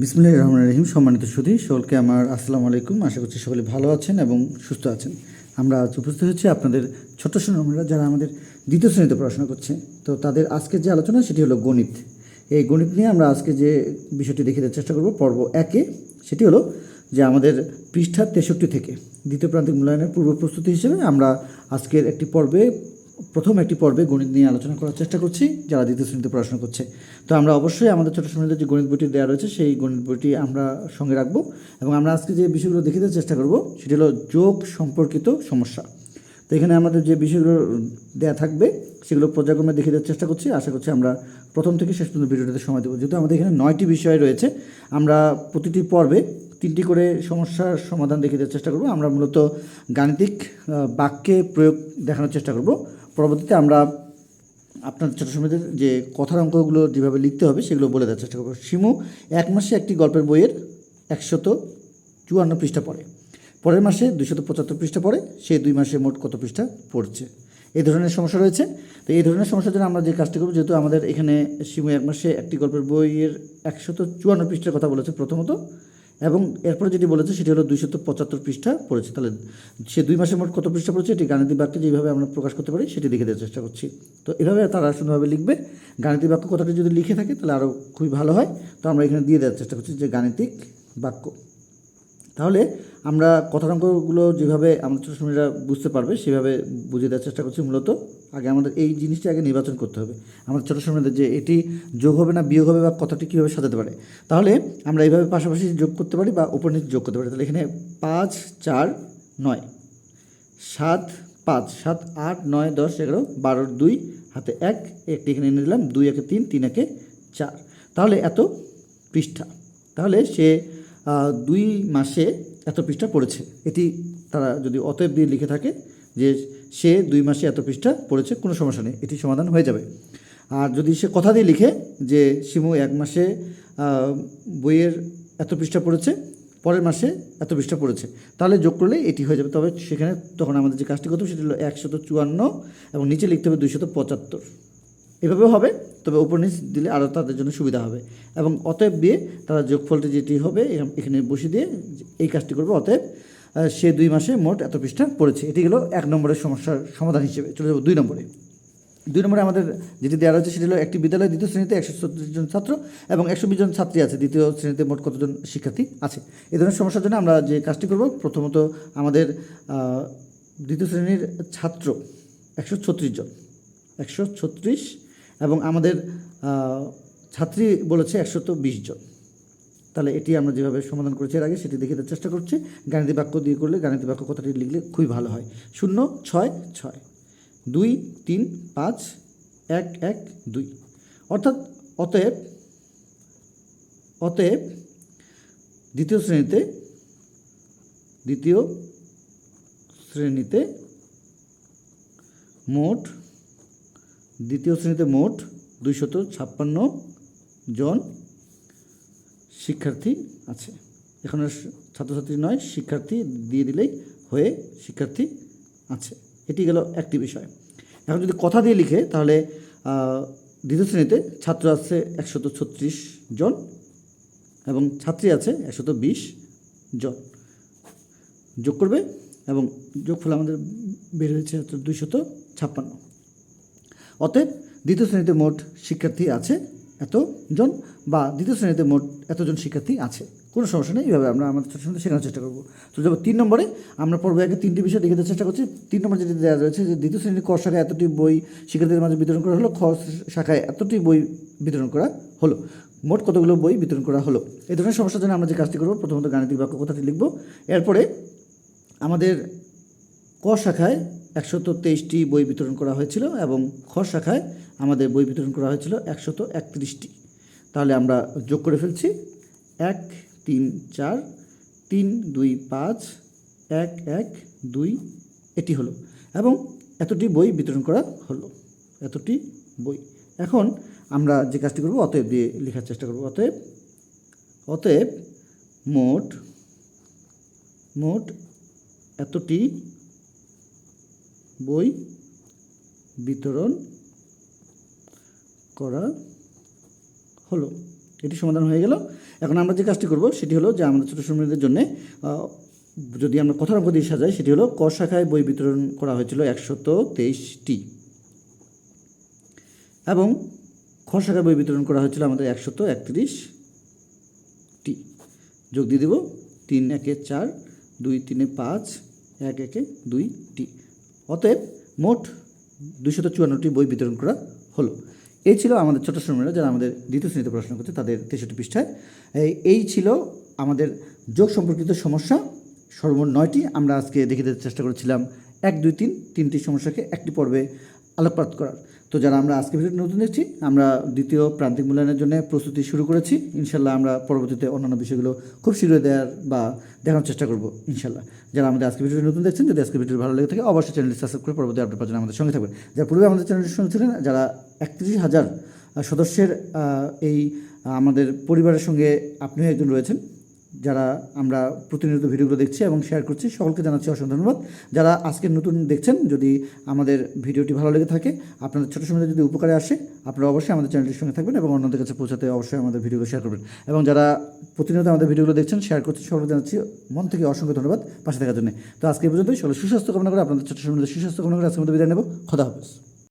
বিসমুল্লাহ রহমান রহিম, সম্মানিত সুধী সকলকে আমার আসসালামু আলাইকুম। আশা করছি সকলে ভালো আছেন এবং সুস্থ আছেন। আমরা আজ উপস্থিত হচ্ছি আপনাদের ছোট্ট সোনামরা যারা আমাদের দ্বিতীয় শ্রেণীতে পড়াশোনা করছে। তো তাদের আজকের যে আলোচনা, সেটি হলো গণিত। এই গণিত নিয়ে আমরা আজকে যে বিষয়টি দেখে দেওয়ার চেষ্টা করব, পর্ব একে, সেটি হলো যে আমাদের পৃষ্ঠা তেষট্টি থেকে দ্বিতীয় প্রান্তিক মূল্যায়নের পূর্ব প্রস্তুতি হিসেবে আমরা আজকের একটি পর্বে প্রথম একটি পর্বে গণিত নিয়ে আলোচনা করার চেষ্টা করছি, যারা দ্বিতীয় শ্রেণীতে পড়াশোনা করছে। তো আমরা অবশ্যই আমাদের ছোটো শ্রেণীতে যে গণিত বইটি দেওয়া রয়েছে, সেই গণিত বইটি আমরা সঙ্গে রাখব এবং আমরা আজকে যে বিষয়গুলো দেখে দেওয়ার চেষ্টা করব, সেটি হলো যোগ সম্পর্কিত সমস্যা। তো এখানে আমাদের যে বিষয়গুলো দেওয়া থাকবে, সেগুলো পর্যায়ক্রমে দেখে দেওয়ার চেষ্টা করছি। আশা করছি আমরা প্রথম থেকে শেষ পর্যন্ত ভিডিওটাতে সময় দেবো। যেহেতু আমাদের এখানে নয়টি বিষয় রয়েছে, আমরা প্রতিটি পর্বে তিনটি করে সমস্যার সমাধান দেখে দেওয়ার চেষ্টা করব। আমরা মূলত গাণিতিক বাক্যে প্রয়োগ দেখানোর চেষ্টা করব। পরবর্তীতে আমরা আপনার ছোটো সময়দের যে কথার অঙ্কগুলো যেভাবে লিখতে হবে, সেগুলো বলে দেওয়ার চেষ্টা করব। শিমু, এক মাসে একটি গল্পের বইয়ের একশত চুয়ান্ন পৃষ্ঠা পড়ে। পরের মাসে দুইশত পঁচাত্তর পৃষ্ঠা পড়ে, সে দুই মাসে মোট কত পৃষ্ঠা পড়ছে? এই ধরনের সমস্যা রয়েছে। তো এই ধরনের সমস্যার জন্য আমরা যে কাজটি করব, যেহেতু আমাদের এখানে শিমু এক মাসে একটি গল্পের বইয়ের একশত চুয়ান্ন পৃষ্ঠার কথা বলেছে প্রথমত এবং এরপরে যেটি বলেছে সেটি হলো দুইশত পঁচাত্তর পৃষ্ঠা পড়েছে। তাহলে সে দুই মাসের মোট কত পৃষ্ঠা পড়েছে? এটি গাণিতিক বাক্যে যেভাবে আমরা প্রকাশ করতে পারি সেটি লিখে দেওয়ার চেষ্টা করছি। তো এভাবে তারা সুন্দরভাবে লিখবে। গাণিতিক বাক্য কথাটি যদি লিখে থাকে তাহলে আরও খুবই ভালো হয়। তো আমরা এখানে দিয়ে দেওয়ার চেষ্টা করছি যে গাণিতিক বাক্য। তাহলে আমরা কথার অঙ্কগুলো যেভাবে আমাদের ছোটো সময়রা বুঝতে পারবে, সেভাবে বুঝিয়ে দেওয়ার চেষ্টা করছি মূলত। আগে আমাদের এই জিনিসটি আগে নির্বাচন করতে হবে। আমাদের ছোটো সময়দের যে এটি যোগ হবে না বিয়োগ হবে বা কথাটি কীভাবে সাজাতে পারে। তাহলে আমরা এইভাবে পাশাপাশি যোগ করতে পারি বা উপর নিচে যোগ করতে পারি। তাহলে এখানে পাঁচ, চার, নয়, সাত, পাঁচ, সাত, আট, নয়, দশ, এগারো বারোর দুই, হাতে এক, একটি এখানে এনে দিলাম, দুই, একে তিন তিন, একে চার। তাহলে এত পৃষ্ঠা। তাহলে সে দুই মাসে এত পৃষ্ঠা পড়েছে। এটি তারা যদি অতএব দিয়ে লিখে থাকে যে সে দুই মাসে এত পৃষ্ঠা পড়েছে, কোনো সমস্যা নেই, এটি সমাধান হয়ে যাবে। আর যদি সে কথা দিয়ে লিখে যে শিমু এক মাসে বইয়ের এত পৃষ্ঠা পড়েছে, পরের মাসে এত পৃষ্ঠা পড়েছে, তাহলে যোগ করলে এটি হয়ে যাবে। তবে সেখানে তখন আমাদের যে কাজটি করতে হবে সেটি হলো একশত চুয়ান্ন এবং নিচে লিখতে হবে দুইশত পঁচাত্তর। এভাবেও হবে, তবে উপর দিলে আরও তাদের জন্য সুবিধা হবে। এবং অতএব দিয়ে তারা যোগফলটি যেটি হবে এখানে বসিয়ে দিয়ে এই কাজটি করবে। অতএব সে দুই মাসে মোট এত পৃষ্ঠা পড়েছে। এটি হলো এক নম্বরের সমস্যার সমাধান হিসেবে। চলে যাব দুই নম্বরে। দুই নম্বরে আমাদের যেটি দেওয়া রয়েছে, সেটি হলো একটি বিদ্যালয়ে দ্বিতীয় শ্রেণীতে একশো ছত্রিশ জন ছাত্র এবং একশো বিশ জন ছাত্রী আছে। দ্বিতীয় শ্রেণীতে মোট কতজন শিক্ষার্থী আছে? এ ধরনের সমস্যার জন্য আমরা যে কাজটি করব, প্রথমত আমাদের দ্বিতীয় শ্রেণির ছাত্র একশো ছত্রিশ জন। একশো ছত্রিশ এবং আমাদের ছাত্রী বলেছে একশত বিশ জন। তাহলে এটি আমরা যেভাবে সমাধান করেছি এর আগে সেটি দেখে দেওয়ার চেষ্টা করছি। গাণিতিক বাক্য দিয়ে করলে গাণিতিক বাক্য কথাটি লিখলে খুবই ভালো হয়। শূন্য, ছয় ছয়। দুই, তিন, পাঁচ, এক এক, দুই। অর্থাৎ অতএব অতএব দ্বিতীয় শ্রেণীতে দ্বিতীয় শ্রেণীতে মোট দ্বিতীয় শ্রেণীতে মোট দুইশত ছাপ্পান্ন জন শিক্ষার্থী আছে। এখানে ছাত্রছাত্রী নয়, শিক্ষার্থী দিয়ে দিলেই হয়ে শিক্ষার্থী আছে। এটি গেল একটি বিষয়। এখন যদি কথা দিয়ে লিখে, তাহলে দ্বিতীয় শ্রেণীতে ছাত্র আছে একশত ছত্রিশ জন এবং ছাত্রী আছে একশত বিশ জন। যোগ করবে এবং যোগফল আমাদের বের হয়েছে দুইশত ছাপ্পান্ন। অতএব দ্বিতীয় শ্রেণীতে মোট শিক্ষার্থী আছে এতজন বা দ্বিতীয় শ্রেণীতে মোট এতজন শিক্ষার্থী আছে। কোনো সমস্যা নেই, এইভাবে আমরা আমাদের ছোটো শেখানোর চেষ্টা করব। তো যাব তিন নম্বরে, আমরা পর্বে আগে তিনটি বিষয় দেখে দেওয়ার চেষ্টা করছি। তিন নম্বর যেটি দেওয়া রয়েছে যে দ্বিতীয় শ্রেণির ক শাখায় এতটি বই শিক্ষার্থীদের মাঝে বিতরণ করা হলো। খ শাখায় এতটি বই বিতরণ করা হলো। মোট কতগুলো বই বিতরণ করা হলো? এই ধরনের সমস্যার জন্য আমরা যে কাজটি করব, প্রথমত গাণিতিক বাক্য কথাটি লিখব। এরপরে আমাদের ক শাখায় একশত তেইশটি বই বিতরণ করা হয়েছিল এবং খ শাখায় আমাদের বই বিতরণ করা হয়েছিল একশত একত্রিশটি। তাহলে আমরা যোগ করে ফেলছি। এক, তিন, চার, তিন, দুই, পাঁচ, এক এক, দুই, এটি হলো। এবং এতটি বই বিতরণ করা হলো। এতটি বই। এখন আমরা যে কাজটি করব, অতএব দিয়ে লেখার চেষ্টা করব। অতএব অতএব মোট মোট এতটি বই বিতরণ করা হলো। সেটি সমাধান হয়ে গেল। এখন আমরা যে কাজটি করব সেটি হলো যে আমাদের ছোটো শ্রমিকদের জন্য যদি আমরা কথার অঙ্ক দিয়ে সাজাই, সেটি হলো ক শাখায় বই বিতরণ করা হয়েছিল একশত তেইশটি। এবং খ শাখায় বই বিতরণ করা হয়েছিল আমাদের একশত একত্রিশটি। যোগ দিয়ে দেব তিন একে চার, দুই তিনে পাঁচ, এক একে দুইটি। অতএব মোট দুশত চুয়ান্নটি বই বিতরণ করা হলো। এই ছিল আমাদের ছোট শ্রমিকরা যারা আমাদের দ্বিতীয় শ্রেণীতে পড়াশোনা করছে, তাদের তেষট্টি পৃষ্ঠায়। এই ছিল আমাদের যোগ সম্পর্কিত সমস্যা। সর্বমোট নয়টি। আমরা আজকে দেখে দিতে চেষ্টা করেছিলাম এক, দুই, তিন। তিনটি সমস্যাকে একটি পর্বে আলোকপাত করার। তো যারা আমরা আজকে ভিডিওটি নতুন দেখছি, আমরা দ্বিতীয় প্রান্তিক মূল্যায়নের জন্য প্রস্তুতি শুরু করেছি। ইনশাল্লাহ আমরা পরবর্তীতে অন্যান্য বিষয়গুলো খুব শীঘ্রই দেওয়ার বা দেখানোর চেষ্টা করব ইনশাল্লাহ যারা আমাদের আজকে ভিডিওটি নতুন দেখছেন, যদি আজকে ভিডিও ভালো লেগে থাকে, অবশ্যই চ্যানেলটি সাবস্ক্রাইব করে পরবর্তী আপডেট পাওয়ার আমাদের সঙ্গে থাকবেন। যারা পূর্বে আমাদের চ্যানেলটি শুনেছিলেন, যারা একত্রিশ হাজার সদস্যের এই আমাদের পরিবারের সঙ্গে আপনিও একজন রয়েছেন যারা আমরা প্রতিনিয়ত ভিডিওগুলো দেখছি এবং শেয়ার করছি, সকলকে জানাচ্ছি অসংখ্য ধন্যবাদ। যারা আজকে নতুন দেখছেন, যদি আমাদের ভিডিওটি ভালো লেগে থাকে, আপনাদের ছোটো সময় যদি উপকারে আসে, আপনারা অবশ্যই আমাদের চ্যানেলটির সঙ্গে থাকবেন এবং অন্যদের কাছে পৌঁছাতে অবশ্যই আমাদের ভিডিওগুলো শেয়ার করবেন। এবং যারা প্রতিনিয়ত আমাদের ভিডিওগুলো দেখছেন শেয়ার করছেন সকলকে জানাচ্ছি মন থেকে অসংখ্য ধন্যবাদ পাশে থাকার জন্য। তো আজকে এই পর্যন্তই। সকলে সুস্বাস্থ্য কামনা করে আপনাদের ছোটো সময় সুস্বাস্থ্য কামনা করে আজকের মধ্যে বিদায় নেব। খোদা হাফেজ।